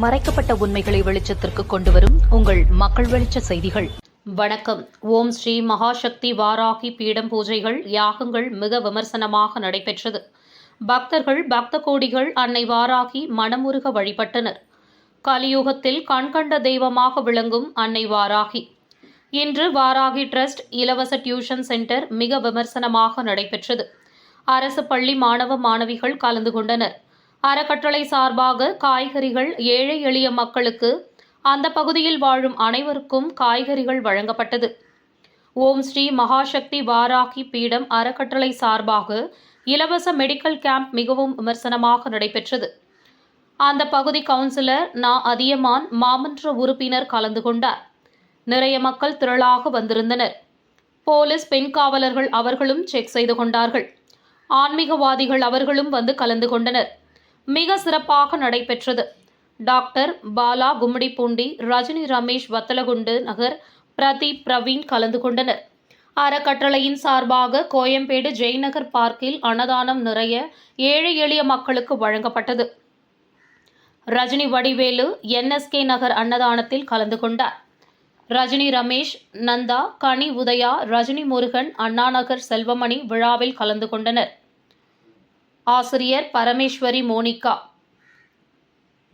மறைக்கப்பட்ட உண்மைகளை வெளிச்சத்திற்கு கொண்டு வரும் உங்கள் மக்கள் வெளிச்ச செய்திகள். வணக்கம். ஓம் ஸ்ரீ மகாசக்தி வாராகி பீடம் பூஜைகள் யாகங்கள் மிக விமர்சனமாக நடைபெற்றது. பக்தர்கள் பக்த கோடிகள் அன்னை வாராகி மனமுருக வழிபட்டனர். கலியுகத்தில் கண்கண்ட தெய்வமாக விளங்கும் அன்னை வாராகி. இன்று வாராகி ட்ரஸ்ட் இலவச டியூஷன் சென்டர் மிக விமர்சனமாக நடைபெற்றது. அரசு பள்ளி மாணவ மாணவிகள் கலந்து கொண்டனர். அறக்கட்டளை சார்பாக காய்கறிகள் ஏழை எளிய மக்களுக்கு அந்த பகுதியில் வாழும் அனைவருக்கும் காய்கறிகள் வழங்கப்பட்டது. ஓம் ஸ்ரீ மகாசக்தி வாராகி பீடம் அறக்கட்டளை சார்பாக இலவச மெடிக்கல் கேம்ப் மிகவும் விமர்சனமாக நடைபெற்றது. அந்த பகுதி கவுன்சிலர் நா. அதியமான் மாமன்ற உறுப்பினர் கலந்து கொண்டார். நிறைய மக்கள் திரளாக வந்திருந்தனர். போலீஸ் பெண் காவலர்கள் அவர்களும் செக் செய்து கொண்டார்கள். ஆன்மீகவாதிகள் அவர்களும் வந்து கலந்து கொண்டனர். மிக சிறப்பாக நடைபெற்றது. டாக்டர் பாலா கும்மிடிப்பூண்டி ரஜினி ரமேஷ் வத்தலகுண்டு நகர் பிரதீப் பிரவீன் கலந்து கொண்டனர். அறக்கட்டளையின் சார்பாக கோயம்பேடு ஜெய்நகர் பார்க்கில் அன்னதானம் நிறைய ஏழை எளிய மக்களுக்கு வழங்கப்பட்டது. Rajini Vadivelu N S K Nagar அன்னதானத்தில் கலந்து கொண்டார். ரஜினி ரமேஷ் நந்தா கனி உதயா ரஜினி முருகன் அண்ணாநகர் செல்வமணி விழாவில் கலந்து கொண்டனர். ஆசிரியர் பரமேஸ்வரி மோனிகா.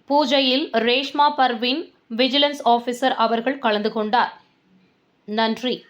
பூஜையில் ரேஷ்மா பர்வின் விஜிலன்ஸ் ஆஃபீஸர் அவர்கள் கலந்து கொண்டார். நன்றி.